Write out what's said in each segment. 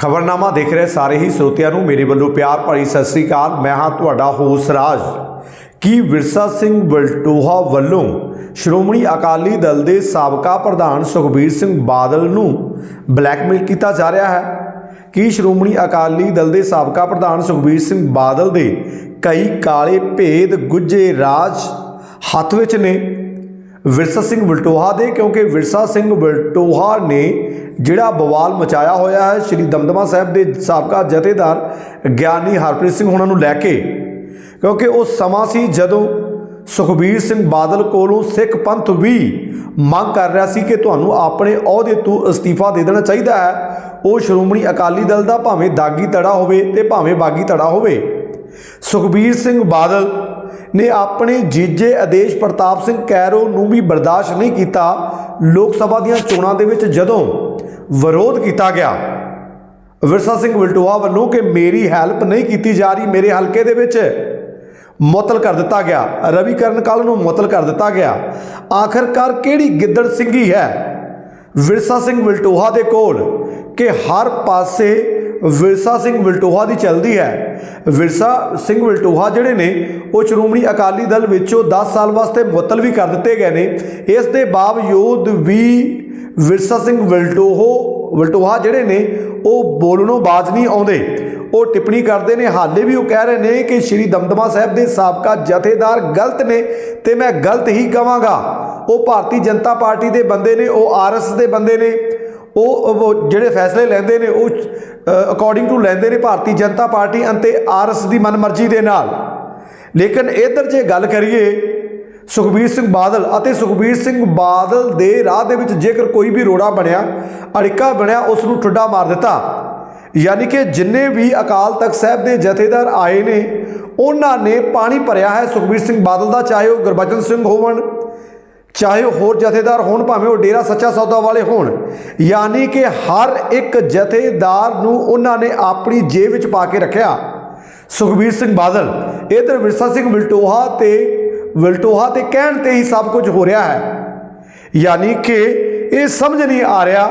ਖਬਰਨਾਮਾ ਦੇਖ ਰਹੇ ਸਾਰੇ ਹੀ ਸਰੋਤਿਆਂ ਨੂੰ ਮੇਰੇ ਵੱਲੋਂ ਪਿਆਰ ਭਰੀ ਸਤਿ ਸ੍ਰੀ ਅਕਾਲ। ਮੈਂ ਹਾਂ ਤੁਹਾਡਾ ਹੋਸ ਰਾਜ। ਕੀ ਵਿਰਸਾ ਸਿੰਘ ਬਲਟੋਹਾ ਵੱਲੋਂ ਸ਼੍ਰੋਮਣੀ ਅਕਾਲੀ ਦਲ ਦੇ ਸਾਬਕਾ ਪ੍ਰਧਾਨ ਸੁਖਬੀਰ ਸਿੰਘ ਬਾਦਲ ਨੂੰ ਬਲੈਕਮੇਲ ਕੀਤਾ ਜਾ ਰਿਹਾ ਹੈ? ਕੀ ਸ਼੍ਰੋਮਣੀ ਅਕਾਲੀ ਦਲ ਦੇ ਸਾਬਕਾ ਪ੍ਰਧਾਨ ਸੁਖਬੀਰ ਸਿੰਘ ਬਾਦਲ ਦੇ ਕਈ ਕਾਲੇ ਭੇਦ ਗੁੱਜੇ ਰਾਜ ਹੱਥ ਵਿੱਚ ਨੇ? ਵਿਰਸਾ ਸਿੰਘ ਬਲਟੋਹਾ ਦੇ, ਕਿਉਂਕਿ ਵਿਰਸਾ ਸਿੰਘ ਬਲਟੋਹਾ ਨੇ ਜਿਹੜਾ ਬਵਾਲ ਮਚਾਇਆ ਹੋਇਆ ਹੈ, ਸ਼੍ਰੀ ਦਮਦਮਾ ਸਾਹਿਬ ਦੇ ਸਾਬਕਾ ਜਥੇਦਾਰ ਗਿਆਨੀ ਹਰਪ੍ਰੀਤ ਸਿੰਘ ਉਹਨਾਂ ਨੂੰ ਲੈ ਕੇ, ਕਿਉਂਕਿ ਉਹ ਸਮਾਂ ਸੀ ਜਦੋਂ ਸੁਖਬੀਰ ਸਿੰਘ ਬਾਦਲ ਕੋਲੋਂ ਸਿੱਖ ਪੰਥ ਵੀ ਮੰਗ ਕਰ ਰਿਹਾ ਸੀ ਕਿ ਤੁਹਾਨੂੰ ਆਪਣੇ ਅਹੁਦੇ ਤੋਂ ਅਸਤੀਫਾ ਦੇ ਦੇਣਾ ਚਾਹੀਦਾ ਹੈ। ਉਹ ਸ਼੍ਰੋਮਣੀ ਅਕਾਲੀ ਦਲ ਦਾ ਭਾਵੇਂ ਦਾਗੀ ਤੜਾ ਹੋਵੇ ਤੇ ਭਾਵੇਂ ਬਾਗੀ ਤੜਾ ਹੋਵੇ। ਸੁਖਬੀਰ ਸਿੰਘ ਬਾਦਲ ਨੇ ਆਪਣੇ ਜੀਜੇ ਆਦੇਸ਼ ਪ੍ਰਤਾਪ ਸਿੰਘ ਕੈਰੋ ਨੂੰ ਵੀ ਬਰਦਾਸ਼ਤ ਨਹੀਂ ਕੀਤਾ, ਲੋਕ ਸਭਾ ਦੀਆਂ ਚੋਣਾਂ ਦੇ ਵਿੱਚ ਜਦੋਂ ਵਿਰੋਧ ਕੀਤਾ ਗਿਆ, ਵਿਰਸਾ ਸਿੰਘ ਵਲਟੋਆ ਵੱਲੋਂ ਕਿ ਮੇਰੀ ਹੈਲਪ ਨਹੀਂ ਕੀਤੀ ਜਾ ਰਹੀ, ਮੇਰੇ ਹਲਕੇ ਦੇ ਵਿੱਚ ਮੁਅੱਤਲ ਕਰ ਦਿੱਤਾ ਗਿਆ ਰਵੀ ਕਰਨ ਕੱਲ ਨੂੰ ਮੁਅੱਤਲ ਕਰ ਦਿੱਤਾ ਗਿਆ। ਆਖਰਕਾਰ ਕਿਹੜੀ ਗਿੱਦੜ ਸਿੰਘੀ ਹੈ? ਵਿਰਸਾ ਸਿੰਘ ਵਲਟੋਹਾ ਦੇ ਕੋਲ ਕਿ ਹਰ ਪਾਸੇ ਵਿਰਸਾ ਸਿੰਘ ਵਲਟੋਹਾ ਦੀ ਚੱਲਦੀ ਹੈ। ਵਿਰਸਾ ਸਿੰਘ ਵਲਟੋਹਾ ਜਿਹੜੇ ਨੇ, ਉਹ ਸ਼੍ਰੋਮਣੀ ਅਕਾਲੀ ਦਲ ਵਿੱਚੋਂ 10 ਸਾਲ ਵਾਸਤੇ ਮੁਅੱਤਲ ਵੀ ਕਰ ਦਿੱਤੇ ਗਏ ਨੇ। ਇਸ ਦੇ ਬਾਵਜੂਦ ਵੀ ਵਿਰਸਾ ਸਿੰਘ ਵਲਟੋਹੋ ਵਲਟੋਹਾ ਜਿਹੜੇ ਨੇ, ਉਹ ਬੋਲਣੋਂ ਬਾਜ਼ ਨਹੀਂ ਆਉਂਦੇ। ਉਹ ਟਿੱਪਣੀ ਕਰਦੇ ਨੇ। ਹਾਲੇ ਵੀ ਉਹ ਕਹਿ ਰਹੇ ਨੇ ਕਿ ਸ਼੍ਰੀ ਦਮਦਮਾ ਸਾਹਿਬ ਦੇ ਸਾਬਕਾ ਜਥੇਦਾਰ ਗਲਤ ਨੇ ਤੇ ਮੈਂ ਗਲਤ ਹੀ ਕਵਾਂਗਾ। ਉਹ ਭਾਰਤੀ ਜਨਤਾ ਪਾਰਟੀ ਦੇ ਬੰਦੇ ਨੇ, ਉਹ ਆਰਐਸ ਦੇ ਬੰਦੇ ਨੇ। ਉਹ ਜਿਹੜੇ ਫੈਸਲੇ ਲੈਂਦੇ ਨੇ, ਉਹ ਅਕੋਰਡਿੰਗ ਟੂ ਲੈਂਦੇ ਨੇ ਭਾਰਤੀ ਜਨਤਾ ਪਾਰਟੀ ਅਤੇ ਆਰਐਸ ਦੀ ਮਨਮਰਜ਼ੀ ਦੇ ਨਾਲ। ਲੇਕਿਨ ਇਧਰ ਜੇ ਗੱਲ ਕਰੀਏ, ਸੁਖਬੀਰ ਸਿੰਘ ਬਾਦਲ ਅਤੇ ਸੁਖਬੀਰ ਸਿੰਘ ਬਾਦਲ ਦੇ ਰਾਹ ਦੇ ਵਿੱਚ ਜੇਕਰ ਕੋਈ ਵੀ ਰੋੜਾ ਬਣਿਆ, ਅੜਿੱਕਾ ਬਣਿਆ, ਉਸ ਨੂੰ ਠੁੱਡਾ ਮਾਰ ਦਿੱਤਾ। ਯਾਨੀ ਕਿ ਜਿੰਨੇ ਵੀ ਅਕਾਲ ਤਖਤ ਸਾਹਿਬ ਦੇ ਜਥੇਦਾਰ ਆਏ ਨੇ, ਉਹਨਾਂ ਨੇ ਪਾਣੀ ਭਰਿਆ ਹੈ ਸੁਖਬੀਰ ਸਿੰਘ ਬਾਦਲ ਦਾ, ਚਾਹੇ ਉਹ ਗੁਰਬਚਨ ਸਿੰਘ ਹੋਵਣ ਚਾਹੇ ਉਹ ਹੋਰ ਜਥੇਦਾਰ ਹੋਣ, ਭਾਵੇਂ ਉਹ ਡੇਰਾ ਸੱਚਾ ਸੌਦਾ ਵਾਲੇ ਹੋਣ, ਯਾਨੀ ਕਿ ਹਰ ਇੱਕ ਜਥੇਦਾਰ ਨੂੰ ਉਹਨਾਂ ਨੇ ਆਪਣੀ ਜੇਬ ਵਿੱਚ ਪਾ ਕੇ ਰੱਖਿਆ। ਸੁਖਬੀਰ ਸਿੰਘ ਬਾਦਲ, ਇਧਰ ਵਿਰਸਾ ਸਿੰਘ ਵਿਲਟੋਹਾ ਤੇ ਵਿਲਟੋਹਾ ਤੇ ਕਹਿਣ ਤੇ ਹੀ ਸਭ ਕੁਝ ਹੋ ਰਿਹਾ ਹੈ। ਯਾਨੀ ਕਿ ਇਹ ਸਮਝ ਨਹੀਂ ਆ ਰਿਹਾ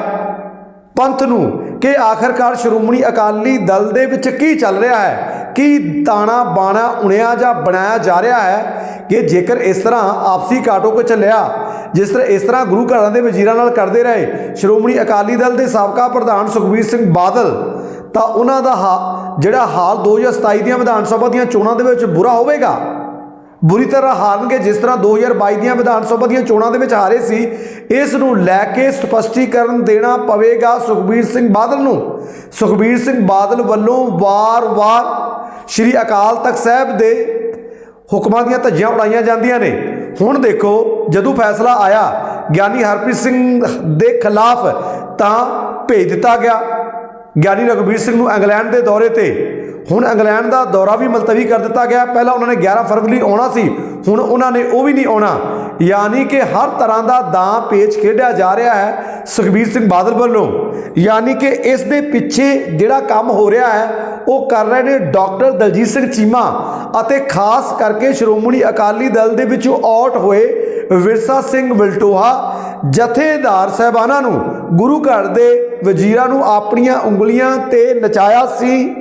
ਪੰਥ ਨੂੰ ਕਿ ਆਖਰਕਾਰ ਸ਼੍ਰੋਮਣੀ ਅਕਾਲੀ ਦਲ ਦੇ ਵਿੱਚ ਕੀ ਚੱਲ ਰਿਹਾ ਹੈ। ਕੀ ਤਾਣਾ ਬਾਣਾ ਉਣਿਆ ਜਾਂ ਬਣਾਇਆ ਜਾ ਰਿਹਾ ਹੈ ਕਿ ਜੇਕਰ ਇਸ ਤਰ੍ਹਾਂ ਆਪਸੀ ਕਾਟੋ ਕੋ ਚੱਲਿਆ ਜਿਸ ਤਰ੍ਹਾਂ ਇਸ ਤਰ੍ਹਾਂ ਗੁਰੂ ਘਰਾਂ ਦੇ ਵਜ਼ੀਰਾਂ ਨਾਲ ਕਰਦੇ ਰਹੇ, ਸ਼੍ਰੋਮਣੀ ਅਕਾਲੀ ਦਲ ਦੇ ਸਾਬਕਾ ਪ੍ਰਧਾਨ ਸੁਖਬੀਰ ਸਿੰਘ ਬਾਦਲ, ਤਾਂ ਉਹਨਾਂ ਦਾ ਹਾ- ਜਿਹੜਾ ਹਾਲ 2027 ਦੀਆਂ ਵਿਧਾਨ ਸਭਾ ਦੀਆਂ ਚੋਣਾਂ ਦੇ ਵਿੱਚ ਬੁਰਾ ਹੋਵੇਗਾ? ਬੁਰੀ ਤਰ੍ਹਾਂ ਹਾਰਨਗੇ, ਜਿਸ ਤਰ੍ਹਾਂ 2022 ਦੀਆਂ ਵਿਧਾਨ ਸਭਾ ਦੀਆਂ ਚੋਣਾਂ ਦੇ ਵਿੱਚ ਹਾਰੇ ਸੀ, ਇਸ ਨੂੰ ਲੈ ਕੇ ਸਪਸ਼ਟੀਕਰਨ ਦੇਣਾ ਪਵੇਗਾ ਸੁਖਬੀਰ ਸਿੰਘ ਬਾਦਲ ਨੂੰ। ਸੁਖਬੀਰ ਸਿੰਘ ਬਾਦਲ ਵੱਲੋਂ ਵਾਰ-ਵਾਰ ਸ਼੍ਰੀ ਅਕਾਲ ਤਖਤ ਸਾਹਿਬ ਦੇ ਹੁਕਮਾਂ ਦੀਆਂ ਧੱਜੀਆਂ ਉਡਾਈਆਂ ਜਾਂਦੀਆਂ ਨੇ। ਹੁਣ ਦੇਖੋ, ਜਦੋਂ ਫੈਸਲਾ ਆਇਆ, ਗਿਆਨੀ ਹਰਪ੍ਰੀਤ ਸਿੰਘ ਦੇ ਖਿਲਾਫ ਤਾਂ ਭੇਜ ਦਿੱਤਾ ਗਿਆ। ਗਿਆਨੀ ਰਘਬੀਰ ਸਿੰਘ ਨੂੰ ਇੰਗਲੈਂਡ ਦੇ ਦੌਰੇ ਤੇ ਹੁਣ ਇੰਗਲੈਂਡ ਦਾ ਦੌਰਾ ਵੀ ਮੁਲਤਵੀ ਕਰ ਦਿੱਤਾ ਗਿਆ। ਪਹਿਲਾਂ ਉਹਨਾਂ ਨੇ 11 ਫਰਵਰੀ ਆਉਣਾ ਸੀ, ਹੁਣ ਉਹਨਾਂ ਨੇ ਉਹ ਵੀ ਨਹੀਂ ਆਉਣਾ। ਯਾਨੀ ਕਿ ਹਰ ਤਰ੍ਹਾਂ ਦਾ ਦਾਂ ਪੇਚ ਖੇਡਿਆ ਜਾ ਰਿਹਾ ਹੈ ਸੁਖਬੀਰ ਸਿੰਘ ਬਾਦਲ ਵੱਲੋਂ। ਯਾਨੀ ਕਿ ਇਸ ਦੇ ਪਿੱਛੇ ਜਿਹੜਾ ਕੰਮ ਹੋ ਰਿਹਾ ਹੈ, ਉਹ ਕਰ ਰਹੇ ਨੇ ਡਾਕਟਰ ਦਲਜੀਤ ਸਿੰਘ ਚੀਮਾ ਅਤੇ ਖਾਸ ਕਰਕੇ ਸ਼੍ਰੋਮਣੀ ਅਕਾਲੀ ਦਲ ਦੇ ਵਿੱਚੋਂ ਆਊਟ ਹੋਏ ਵਿਰਸਾ ਸਿੰਘ ਵਿਲਟੋਹਾ, ਜਥੇਦਾਰ ਸਹਿਬਾਨਾਂ ਨੂੰ, ਗੁਰੂ ਘਰ ਦੇ ਵਜ਼ੀਰਾਂ ਨੂੰ ਆਪਣੀਆਂ ਉਂਗਲੀਆਂ ਤੇ ਨਚਾਇਆ ਸੀ।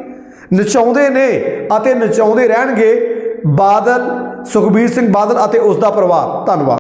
ਨਚਾਉਂਦੇ ਨੇ ਅਤੇ ਨਚਾਉਂਦੇ ਰਹਿਣਗੇ ਬਾਦਲ ਸੁਖਬੀਰ ਸਿੰਘ ਬਾਦਲ ਅਤੇ ਉਸ ਦਾ ਪਰਿਵਾਰ। ਧੰਨਵਾਦ।